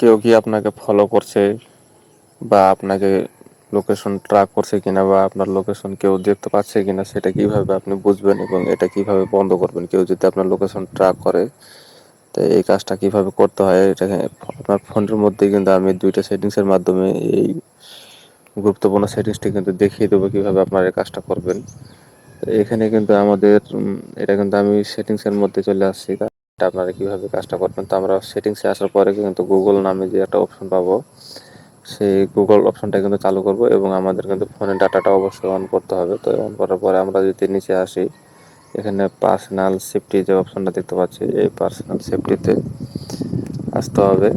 কেউ কি আপনাকে ফলো করছে বা আপনাকে লোকেশন ট্র্যাক করছে কিনা বা আপনার লোকেশন কেউ দেখতে পাচ্ছে কিনা সেটা কীভাবে আপনি বুঝবেন এবং এটা কীভাবে বন্ধ করবেন? কেউ যদি আপনার লোকেশন ট্র্যাক করে, তো এই কাজটা কীভাবে করতে হয় এটা আপনার ফোনের মধ্যে কিন্তু আমি দুইটা সেটিংসের মাধ্যমে এই গুরুত্বপূর্ণ সেটিংসটি কিন্তু দেখিয়ে দেবো কীভাবে আপনার এই কাজটা করবেন। এখানে কিন্তু আমাদের এটা কিন্তু আমি সেটিংসের মধ্যে চলে আসছি। আপনারা কীভাবে কাজটা করবেন, তো আমরা সেটিংসে আসার পরে কিন্তু গুগল নামে যে একটা অপশন পাবো, সেই গুগল অপশনটা কিন্তু চালু করব এবং আমাদের কিন্তু ফোনের ডাটাটা অবশ্যই অন করতে হবে। তো অন করার পরে আমরা যদি নিচে আসি, এখানে পার্সোনাল সেফটি যে অপশনটা দেখতে পাচ্ছি, এই পার্সোনাল সেফটিতে আসতে হবে।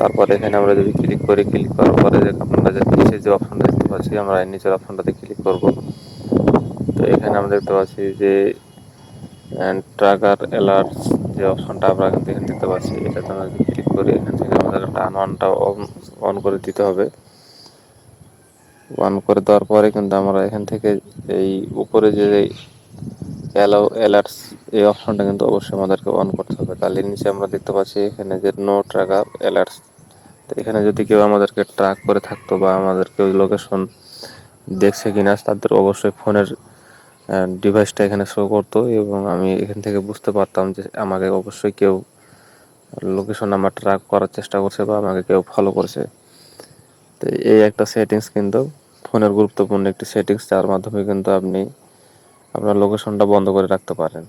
তারপরে এখানে আমরা যদি ক্লিক করি ক্লিক করার পরে যে আপনারা যে নিচে যে অপশনটা দেখতে পাচ্ছি, আমরা এই নিচের অপশনটাতে ক্লিক করব। তো এখানে আমরা দেখতে পাচ্ছি যে ট্রাকার অ্যালার্ট যে অপশনটা আমরা এখানে দেখতে পাচ্ছি এটাতে আমরা ক্লিক করি এখান থেকে আমাদের টান অনটা অন করে দিতে হবে। অন করে দেওয়ার পরে কিন্তু আমরা এখান থেকে এই উপরে যে অ্যালাউ অ্যালার্টস এই অপশনটা কিন্তু অবশ্যই আমাদেরকে অন করতে হবে। তাহলে নিচে আমরা দেখতে পাচ্ছি এখানে যে নো ট্র্যাকার অ্যালার্টস তো এখানে যদি কেউ আমাদেরকে ট্র্যাক করে থাকতো বা আমাদের কেউ লোকেশন দেখছে কিনা, তাদের অবশ্যই ফোনের ডিভাইসটা এখানে শো করতো এবং আমি এখান থেকে বুঝতে পারতাম যে আমাকে অবশ্যই কেউ লোকেশন আমার ট্র্যাক করার চেষ্টা করছে বা আমাকে কেউ ফলো করছে। তো এই একটা সেটিংস কিন্তু ফোনের গুরুত্বপূর্ণ একটি সেটিংস যার মাধ্যমে কিন্তু আপনি আপনার লোকেশনটা বন্ধ করে রাখতে পারেন।